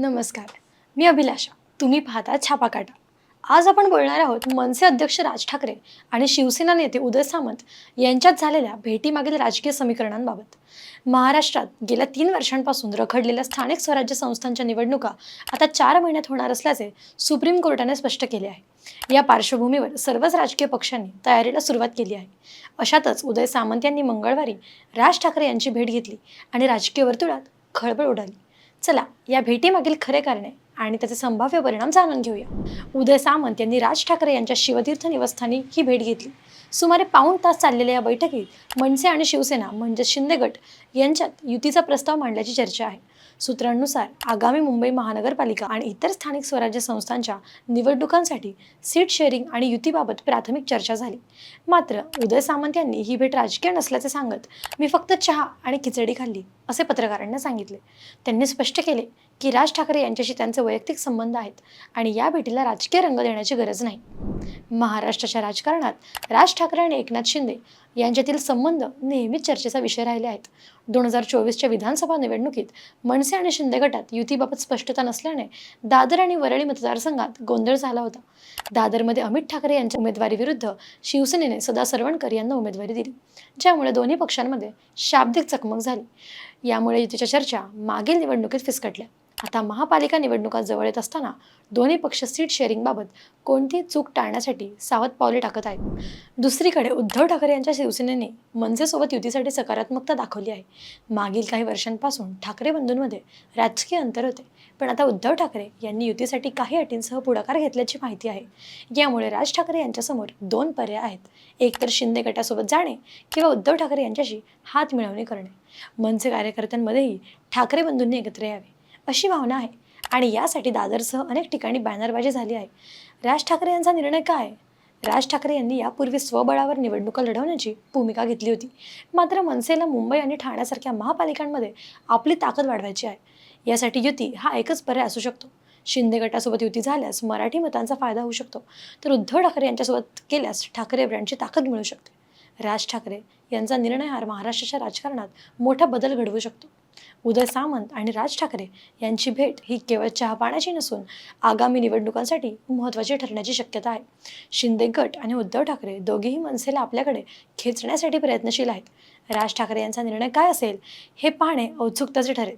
नमस्कार. मी अभिलाषा. तुम्ही पाहता छापा काटा आज आपण बोलणार आहोत मनसे अध्यक्ष राज ठाकरे आणि शिवसेना नेते उदय सामंत यांच्यात झालेल्या भेटीमागील राजकीय समीकरणांबाबत. महाराष्ट्रात गेल्या तीन वर्षांपासून रखडलेल्या स्थानिक स्वराज्य संस्थांच्या निवडणुका आता चार महिन्यात होणार असल्याचे सुप्रीम कोर्टाने स्पष्ट केले आहे. या पार्श्वभूमीवर सर्वच राजकीय पक्षांनी तयारीला सुरुवात केली आहे. अशातच उदय सामंत यांनी मंगळवारी राज ठाकरे यांची भेट घेतली आणि राजकीय वर्तुळात खळबळ उडाली. चला या भेटीमागील खरे कारणे आणि त्याचे संभाव्य परिणाम जाणून घेऊया. उदय सामंत यांनी राज ठाकरे यांच्या शिवतीर्थ निवासस्थानी ही भेट घेतली. सुमारे पाऊण तास चाललेल्या या बैठकीत मनसे आणि शिवसेना म्हणजे शिंदे गट यांच्यात युतीचा प्रस्ताव मांडल्याची चर्चा आहे. सूत्रांनुसार आगामी मुंबई महानगरपालिका आणि इतर स्थानिक स्वराज्य संस्थांच्या निवडणुकांसाठी सीट शेअरिंग आणि युतीबाबत प्राथमिक चर्चा झाली. मात्र उदय सामंत यांनी ही भेट राजकीय नसल्याचे सांगत मी फक्त चहा आणि खिचडी खाल्ली. असे पत्रकारांना सांगितले. त्यांनी स्पष्ट केले की राज ठाकरे यांच्याशी त्यांचे वैयक्तिक संबंध आहेत आणि या भेटीला राजकीय रंग देण्याची गरज नाही. महाराष्ट्राच्या राजकारणात राज ठाकरे आणि एकनाथ शिंदे यांच्यातील संबंध नेहमीच चर्चेचा विषय राहिले आहेत. दोन हजार चोवीसच्या विधानसभा निवडणुकीत मनसे आणि शिंदे गटात युतीबाबत स्पष्टता नसल्याने दादर आणि वरळी मतदारसंघात गोंधळ झाला होता. दादरमध्ये अमित ठाकरे यांच्या उमेदवारीविरुद्ध शिवसेनेने सदा सरवणकर यांना उमेदवारी दिली ज्यामुळे दोन्ही पक्षांमध्ये शाब्दिक चकमक झाली. यामुळे युतीच्या चर्चा मागील निवडणुकीत फिसकटल्या. आता महापालिका निवडणुका जवळ येत असताना दोन्ही पक्ष सीट शेअरिंगबाबत कोणती चूक टाळण्यासाठी सावध पावले टाकत आहेत? दुसरीकडे उद्धव ठाकरे यांच्या शिवसेनेने मनसेसोबत युतीसाठी सकारात्मकता दाखवली आहे. मागील काही वर्षांपासून ठाकरे बंधूंमध्ये राजकीय अंतर होते. पण आता उद्धव ठाकरे यांनी युतीसाठी काही अटींसह पुढाकार घेतल्याची माहिती आहे. यामुळे राज ठाकरे यांच्यासमोर दोन पर्याय आहेत. एकतर शिंदे गटासोबत जाणे किंवा उद्धव ठाकरे यांच्याशी हात मिळवणी करणे. मनसे कार्यकर्त्यांमध्येही ठाकरे बंधूंनी एकत्र यावे. अशी भावना आहे. आणि यासाठी दादरसह अनेक ठिकाणी बॅनरबाजी झाली आहे. राज ठाकरे यांचा निर्णय काय राज ठाकरे यांनी यापूर्वी स्वबळावर निवडणुका लढवण्याची भूमिका घेतली होती. मात्र मनसेला मुंबई आणि ठाण्यासारख्या महापालिकांमध्ये आपली ताकद वाढवायची आहे. यासाठी युती हा एकच पर्याय असू शकतो. शिंदे गटासोबत युती झाल्यास मराठी मतांचा फायदा होऊ शकतो. तर उद्धव ठाकरे यांच्यासोबत केल्यास ठाकरे ब्रँडची ताकद मिळू शकते. राज ठाकरे यांचा निर्णय हा महाराष्ट्राच्या राजकारणात मोठा बदल घडवू शकतो. उदय सामंत आणि राज ठाकरे यांची भेट ही केवळ चहा पाण्याची नसून आगामी निवडणुकांसाठी महत्त्वाची ठरण्याची शक्यता आहे. शिंदे गट आणि उद्धव ठाकरे दोघेही मनसेला आपल्याकडे खेचण्यासाठी प्रयत्नशील आहेत. राज ठाकरे यांचा निर्णय काय असेल हे पाहणे औत्सुकताचे ठरेल.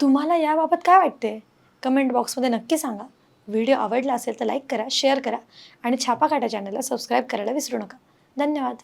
तुम्हाला याबाबत काय वाटते? कमेंट बॉक्समध्ये नक्की सांगा. व्हिडिओ आवडला असेल तर लाईक करा शेअर करा आणि छापा काटा चॅनलला सबस्क्राईब करायला विसरू नका. धन्यवाद.